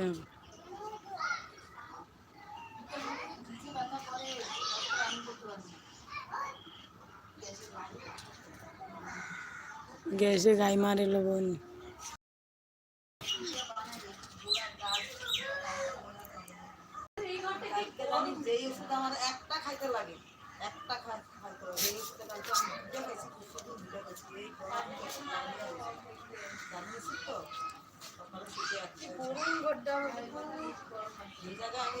দেখতে গ্যাসে গাই মারে লবণ যেই ওষুধ আমার একটা খাইতে লাগে একটা খা- খাইতে লাগে এই ওষুধটা খাইতে আমি দুটো খাইছি শুধু দুটো খাইছি এই জানিয়েছি তো সকালে শুধু একটা এই জায়গায় আমি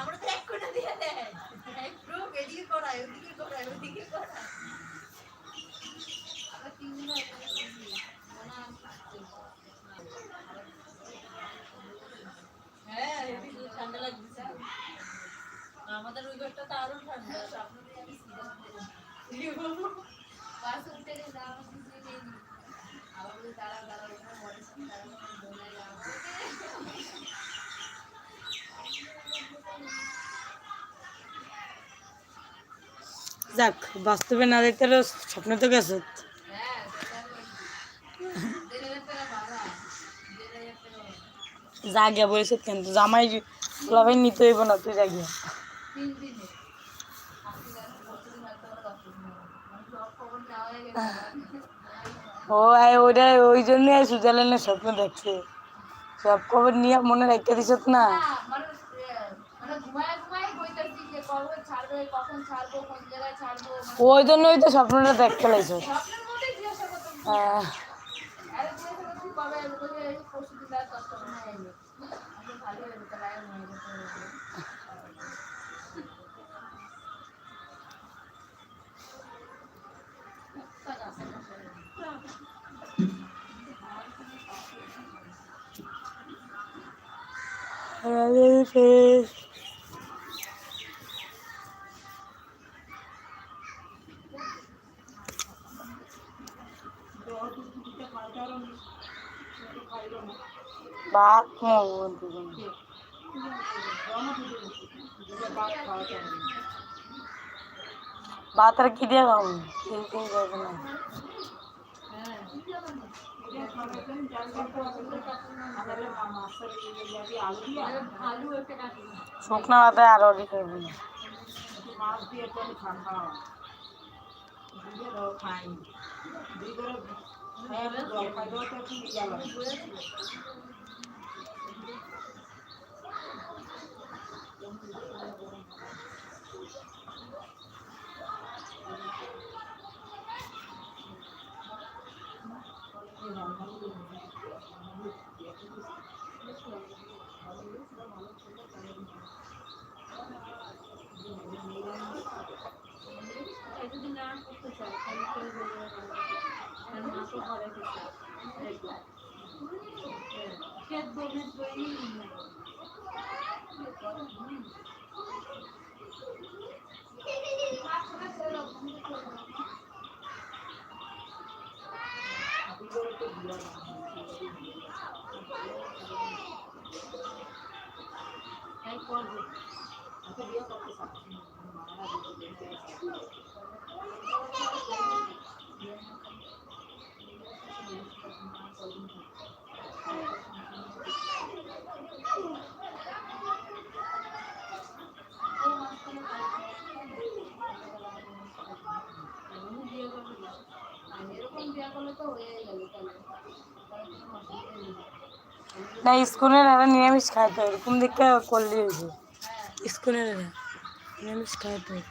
আমরা তো এক দিয়ে দেয় একটু এদিকে করায়, ওদিকে করায় ওদিকে করায়। আমরা তিনজন হ্যাঁ ঠান্ডা লাগছে। আমাদের ওই ঘরটা তো আরও ঠান্ডা বাস নেই। আবার দাঁড়া দাঁড়া যাক, বাস্তবে না দেখতে স্বপ্ন তো গেছে। যা গিয়া বলেছে কেন? তো জামাই লাভাই নিতে হইব না, তুই যা গিয়া। ও ওইটা ওই জন্যই সুইজারল্যান্ডের স্বপ্ন দেখছে। সব খবর নিয়ে মনে রেখে দিছ না? ওই জন্যই তো স্বপ্নটা দেখতে লাগছ স্বপ্নের মধ্যেই ভাত আর কি দিয়ে কাটি শুকনা ভাতে আর খাইব না। মাছ দিয়ে ঠান্ডা খাই দুই করে জল খাই না করতে চাই তাহলে কেউ বলবে না। কারণ মা তো ঘরে থেকে একদম। খেত বনের বই তাই করব বিয়ে করবে না। আর এরকম বিয়ে করলে তো হয়ে গেল তাহলে তাহলে কোনো অসুবিধা নেই। না স্কুলের এরা নিরামিষ খাইতে হয় এরকম দেখে করলে স্কুলের এরা নিরামিষ খাইতে হয়।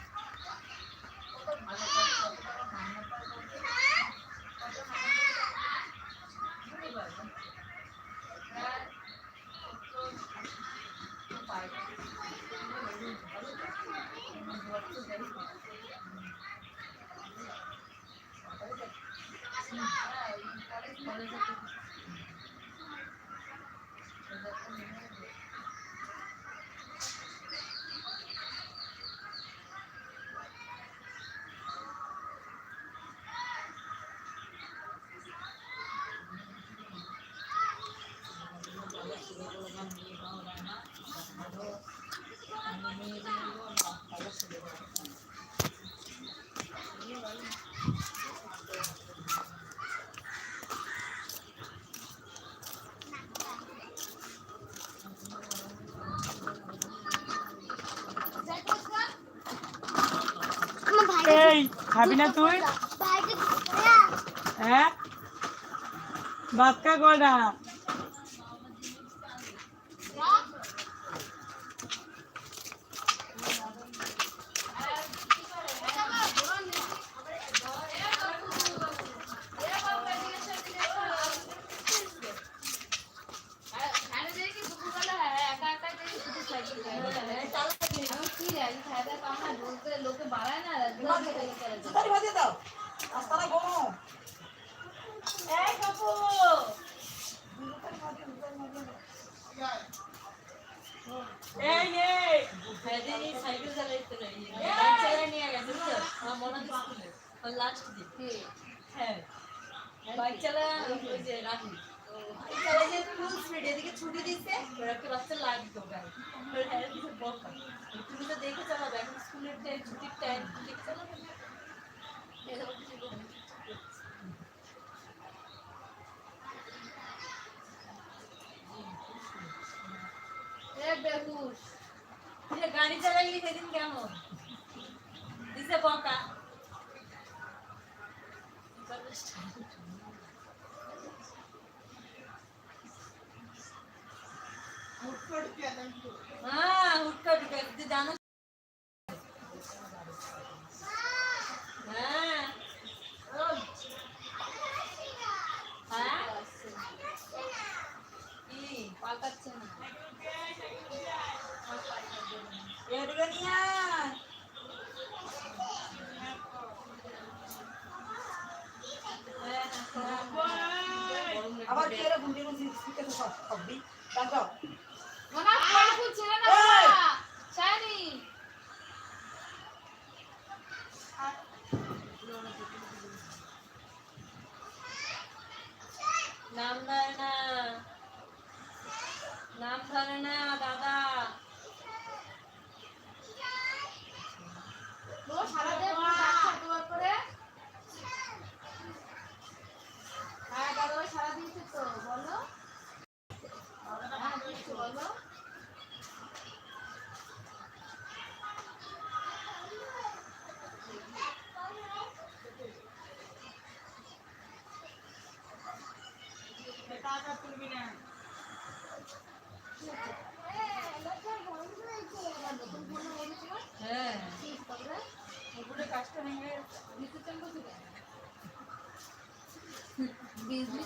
খাবি না তুই? হ্যাঁ? খা কটা লোকে বাড়ায় না তাড়াতাড়ি বাজিয়ে দাও রাস্তাটা গরম এই কাকু এই এই সেদিন সাইকেল চালাইতে রই বাইক চালায় নিয়ে গেছে বুঝছ আমার মনে আছে স্কুলে লাস্ট দিন হ্যাঁ বাইক চালায় ওই যে রাখি বাইক চালায় যে ফুল স্পিড এদিকে ছুটি দিচ্ছে ওর একটা বাচ্চা লাগতো গায়ে ওর হ্যাঁ দিছে বকা তুমি তো দেখে চালাবে এখন স্কুলের টাইম ছুটির টাইম দেখে না? এরকম কিছু করবে না। এ বেহুশ গাড়ি চালাইলি সেদিন কেমন? দিছে বকা। হ্যাঁ হুটকা ঢুকে তুই জানো হ্যাঁ ওই। হ্যাঁ কি পাল্টাচ্ছে না এদিকে নিয়ে আয়। আবার কে রে গুন্ডি গুন্ডি শিখেছে সব সবই দাঁড়াও মনা ফোন খুলছে না এই! শানি নাম ধরে না নাম ধরে না দাদা হ্যাঁ দাদা সারা দিচ্ছে তো বলো হ্যাঁ দিচ্ছে বলো টাকা তুলবি না হ্যাঁ ওপরে কাজটা ভেঙে বিদ্যুৎ চমকা ছিল বিজলি চমকাইছে দাদা আমি দাদা বলছিল ফেলে আমি কি না আবার পর আবার ইয়ে আবার একই ফোন দেবে না আজকে আজকে তো অনলাইন ক্লাস করে না ভাই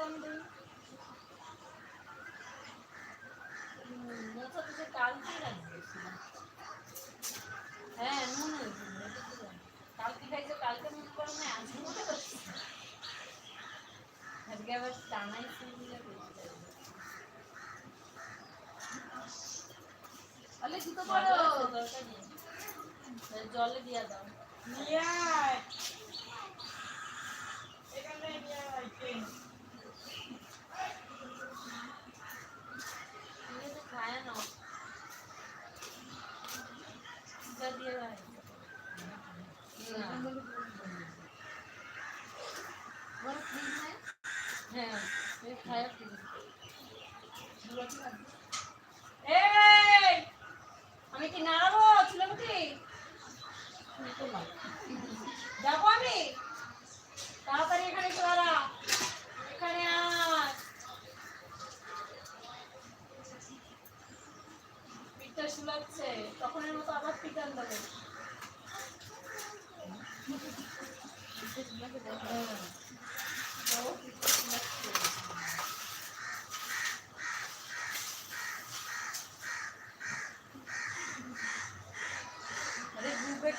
আজকে আবার টানাই পরো জলে দিয়া দাও। নিয়ে আয় এখানে নিয়ে আয় ট্রেন তুমি তো খায় না যা দিয়ে ভাই হ্যাঁ আমি কি নাড়াবো? চুলামুখি যাব আমি। তাড়াতাড়ি এখানে দাঁড়া। এখানে পিঠটা শুলাচ্ছে মতো আবার পিঠান দেবে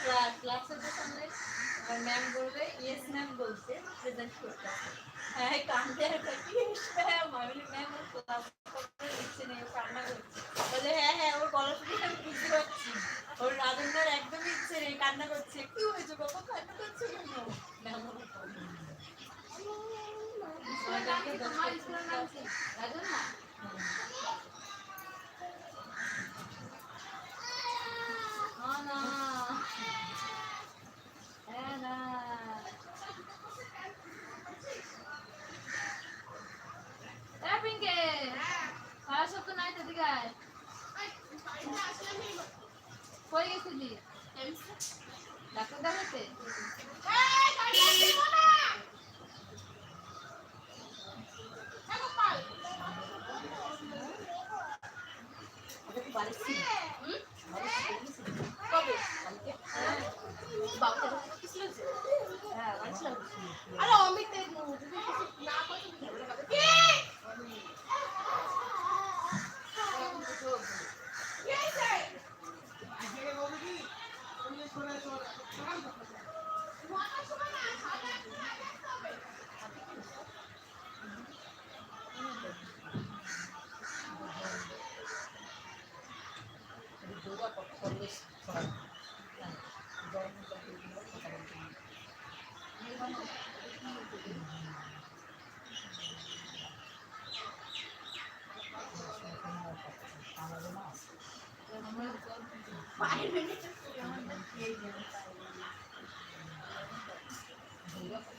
ক্লাস ক্লাসের যে সামনে ম্যাম বলবে ইয়েস ম্যাম বলছে প্রেজেন্ট করতে হ্যাঁ কান্দে ম্যাম আমি ম্যাম ক্লাস করতে লিখছে নেই ও কান্না করছে। বলে হ্যাঁ হ্যাঁ ওর গলা শুনে আমি বুঝতে পারছি। ওর রাজন্যার একদমই ইচ্ছে রে কান্না করছে। কি হয়েছে বাবা? কান্না করছে কেন? রাজন না হ্যাঁ না হ্যাঁ না এ পিঙ্কে খাওয়া সব দিকে কই গেছিলি ডাক্তার দেখাতে কবে বাবা হ্যাঁ বাড়ি আরে অমিত না করে ঝগড়া করে কি কি হয়েছে? নটার সময় না, সাড়ে আটটায় আসতে হবে।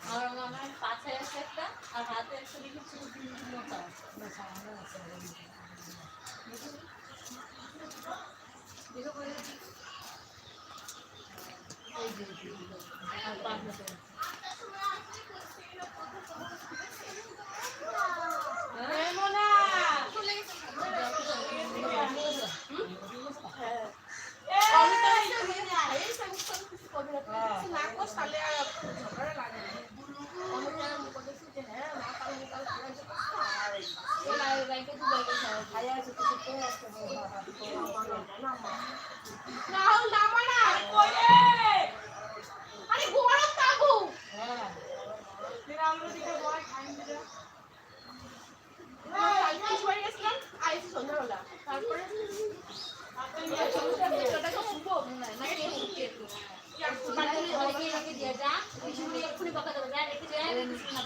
আমার আছে একটা আর হাতে একটা দেখি মোটা করে দেখি। তাহলে আর ঝগড়া লাগে হ্যাঁ,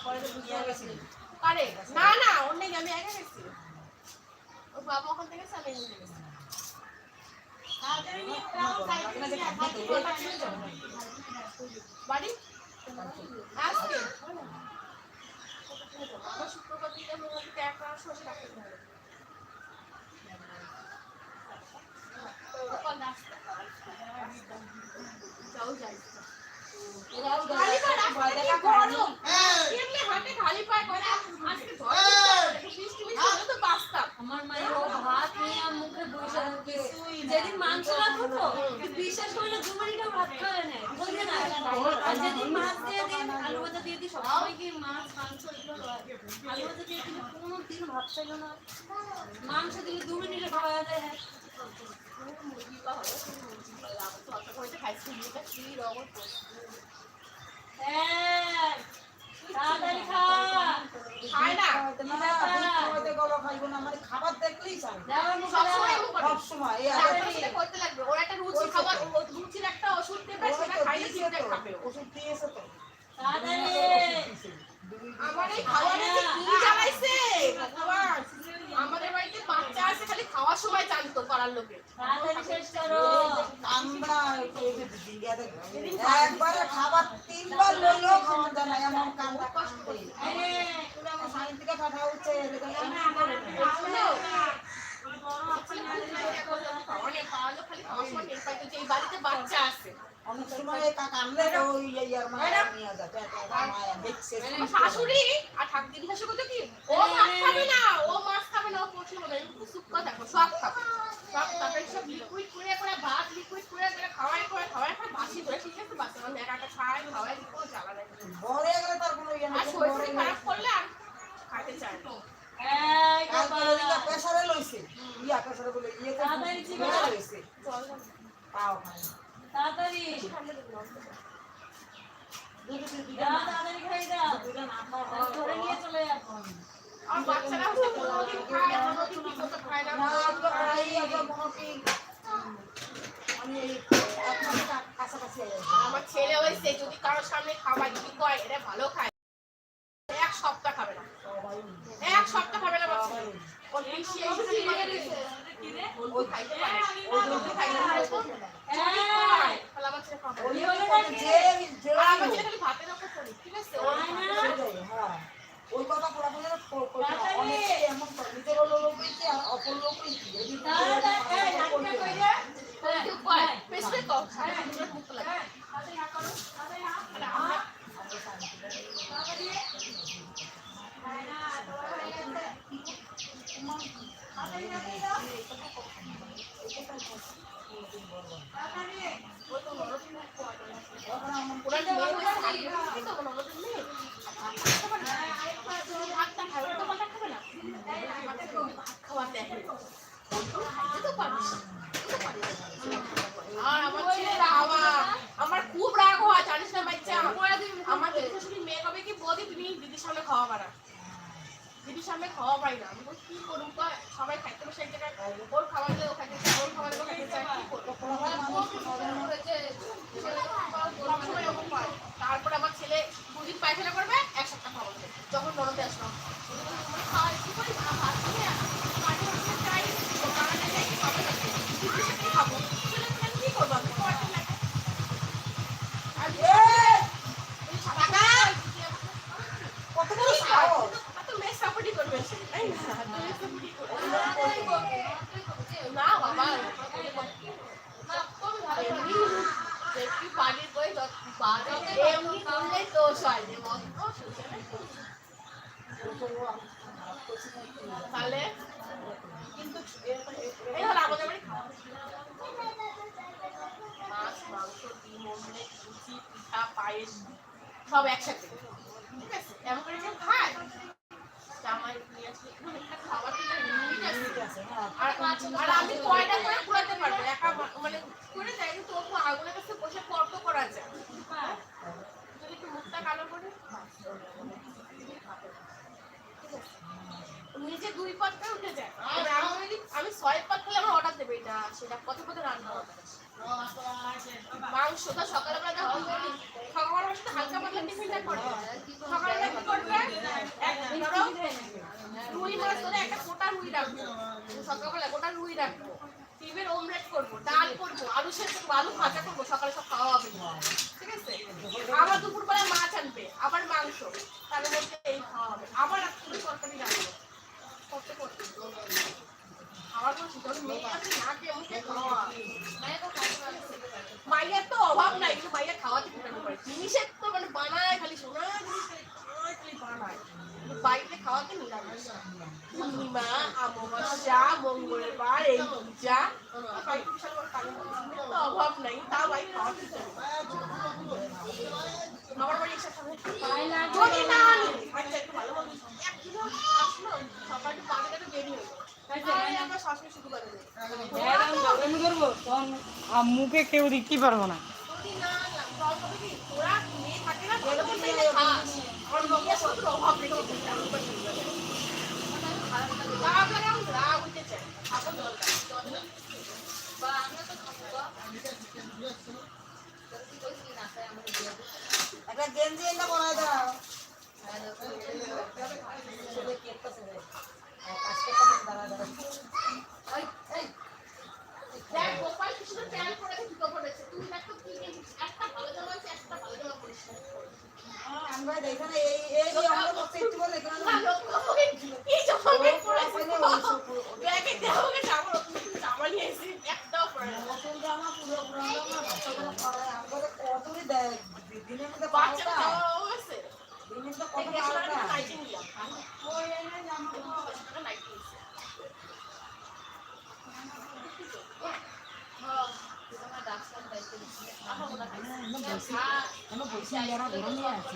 পরে তো বুঝতে পারছি কারে? না না ওর নেই আমি একা গেছি। ওর বাবা ওখান থেকে চালিয়ে নিয়ে গেছে বাড়ি আজকে শুক্রবার দিকে এক মাস বসে থাকতে হবে যাও যাই এরাও গরম। আমার মায়ের ভাত নিয়ে মুখে বসে যেদিন মাংস রাখব তো বিশ্বাস করে না ভাত খাওয়া নেয় বোঝে না। আর যেদিন মাছ দিয়ে দিই আলু ভাজা দিয়ে দিই সবসময় কি মাছ মাংস এগুলো আলু ভাজা দিয়ে দিলে কোনো দিন ভাত খাইলো না। মাংস দিলে দু মিনিটে খাওয়া যায়। হ্যাঁ মুরগি বা হলো, মুরগি বা আমার তো অত করে খাইছি, মুখে কি রকম হ্যাঁ, তাড়াতাড়ি খা খায় না। খাবার দেখলেই চাই সবসময়। ওর একটা রুচি খাবার, রুচির একটা ওষুধ দেবে, সেটা খাইলে চিন্তা খাবে ওষুধ দিয়েছে তো আমার এই খাবারে কি জ্বালাইছে, ভগবান। আমাদের বাড়িতে বাচ্চা আছে খালি খাওয়ার সময় জানতো পাড়ার লোকে তাড়াতাড়ি শেষ করো। আমরা একবারে খাবার তিনবার লইলেও খাওয়া যায় না এমন কান্দা কান্দে তোরা সাইন থেকে পাঠা উঠছে অনেক পাড়ার খালি খাওয়ার সময় টের পাইতো যে এই বাড়িতে বাচ্চা আছে অনেক সময় কান্দলে ওই ইয়ার মায়া নিয়ে যাচ্ছে মায়া দেখছে। শাশুড়ি আর ঠাকুর জিজ্ঞাসা করতো কি? ও মাছ খাবে না ও মাছ খাবে না ও পড়ছিল না একটু সুক্ষ দেখো সব খাবে। সব তারপরে সব লিকুইড করে করে ভাত লিকুইড করে করে খাওয়াই করে খাওয়াই করে বাসি করে ঠিক আছে? বাচ্চা মানে একা একা খায় খাওয়াই কোনো জ্বালা নাই বড়ে গেলে তার কোনো ইয়ে নাই শরীর খারাপ করলে আর খাইতে চায় না। এই বাবা। প্রেসারে লইছে। ইয়া প্রেসারে বলে ইয়ে তাড়াতাড়ি চিবা। লইছে। পাও খায় তাড়াতাড়ি। যাও তাড়াতাড়ি খাই দাও ধরে নিয়ে চলে যাব আর বাচ্চারা হচ্ছে কোনোদিন খায় কোনোদিন ঠিক মতো খায় না না আজকে খাই আজকে মনে কি আমি এই এক মাসে কাছাকাছি সামনে খাবার কি কয় এটা ভালো খায় এক সপ্তাহ খাবে না। এক সপ্তাহ খাবে না যদি আমার ছেলে আমার ছেলে ভাতের ঠিক আছে? ওই কথা পুরা পুরি ক- করতে না। অনেকে এমন করে, নিজের লোক হইছে, আর অপর লোক হইছে এরকম কথা করতে হয়। কেউ কয়, পেছনে কও, সারা জীবনে মুখ লাগে। আর আমরা- ওরা মেয়ে হয়ে থাকবে, এই তো ওরা ওদের মেয়ে। ভাতটা খায়, ওরা তো ভাতটা খাবে না। ভাত খাওয়াতে আসে। খাইতে তো পারিস, খাইতে তো পারিস। আর আমার ছেলে বাবা, আমার খুব রাগ হয় জানিস না বাচ্চা আমার দিদি শাশুড়ি মেয়ে কবে কি বৌদি তুমি দিদির সামনে খাওয়া পারা দিদির সামনে খাওয়া পাই না আমি বলি, কি করুন কয়, সবাই খাইতে বসে এক জায়গায় ওর খাবার দিলে ও খাইতে চায় ওর খাবার দিলে ও খাইতে চায় কি করব সবসময় এরকম হয়। তারপরে আমার ছেলে দুদিন পায়খানা করবে এক সপ্তাহ খাওয়া হবে। যখন ননদে আসলাম আমরা খাওয়া কি করি ভাত ভাত নিয়ে মাঝে মাঝে চাই দোকানে যাই খাব না। দিদির সাথে খাব ছেলে মেয়ে কি করব আমি খাওয়াতে লাগে। আর এই টাকা কত বড় সাহস? তো মেয়ে সাপোর্টই করবে সে, তাই না? তো মেয়ে সাপোর্টই করবে। না বাবা এমনি যে কি বাড়ির বই যত বাড়ি এমনি করলেই দোষ হয় যে মত দোষ হচ্ছে না। তাহলে কিন্তু এই হলো আমাদের বাড়ি খাওয়া মাছ মাংস ডিম অমলেট লুচি পিঠা পায়েস সব একসাথে ঠিক আছে এমন করে কেউ খায় জামাই নিয়ে আসলে মানে একটা খাবার দিলে লিমিট আছে আর আর আমি কয়টা করে কুড়াতে পারব একা মা- মানে করে যাই কিন্তু তবু আগুনের কাছে বসে তর্ক করা যায়। যদি একটু মুখটা কালো করে। নিজে দুই পাতটা উঠে যায়। আমি আমি ছয় পাত খেলে আমার অর্ডার দেবে এটা। সেটা কত কত রান্না হবে? মাংসটা সকালবেলা করি সকালবেলা সাথে হালকা পাতলা টিফিনটা করবে সকালবেলা কি করবে? ধরো রুই মাছ ধরে একটা গোটা রুই রাখব। সকালবেলা গোটা রুই রাখব। ডিমের অমলেট করব, ডাল করব, আলু সেদ্ধ করব, আলু ভাজা করব, সকালে সব খাওয়া হবে। ঠিক আছে? আবার দুপুরবেলা মাছ আনবে, আবার মাংস। তার মধ্যে এই খাওয়া হবে। আবার রাত্রে তরকারি রাখব করতে করতে। আমার কোনো শীতল মেয়ে আছে না খেয়ে মুখে খাওয়া? মাইয়ার তো অভাব নাই, কিন্তু মাইয়া খাওয়াতে জিনিসের তো মানে বানায় খালি, সোনা জিনিস বানায়। বাড়িতে খাওয়াতে নিরামিষ পূর্ণিমা মঙ্গলবার এই পূজা বাড়িতে বিশাল বড় কালী মন্দির, তো অভাব নাই তাও বাড়ি খাওয়াতে চলে আমার বাড়ি এসে খাবে যদি না আনি আচ্ছা একটু ভালো মন্দ এক কিলো আসলো সকালে বাজারে একটু দেরি হলো তাই আমরা শাশুড়ি শুধু করে দেয় আমি করব তখন আ- মুখে কেউ দিতে পারব না যদি না জল খাবে কি তোরা মেয়ে থাকে না ভালো করে খেলে খাস আমার লোকের শুধু অভাব রেখে দিচ্ছে আমি করে দিই রাগ লাগে আমি রাগ হইতে চাই খাব জল খাই জল না। একটা গেঞ্জি এনে পরাই দাও। পরে। আমরা এই এই করতে জামা প্যান্ট পরেছে? ব্যাগে দেওয়া গেছে, আমার নতুন নতুন জামা নিয়ে এসেছি, একটাও পরে না। নতুন জামা পুরো পুরানো জামা বাচ্চাগুলো পরায় আমাদের কতই দেয় দিনের মধ্যে পাল্টায় আছে দিনের বলছি। কেন বলছি যারা ঘরে নিয়ে আছে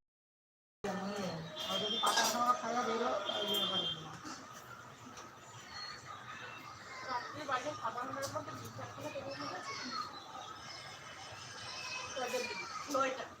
聞こえた。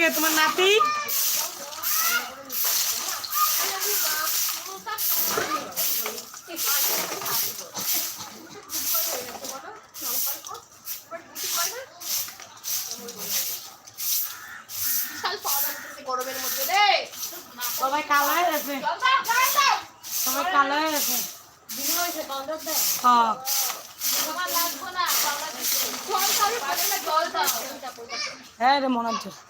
থাকে তোমার নাতি? গেছে। হ্যাঁ।, হ্যাঁ রে মনে হচ্ছে।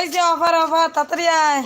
আইছে অফার অফার তাড়াতাড়ি আয়।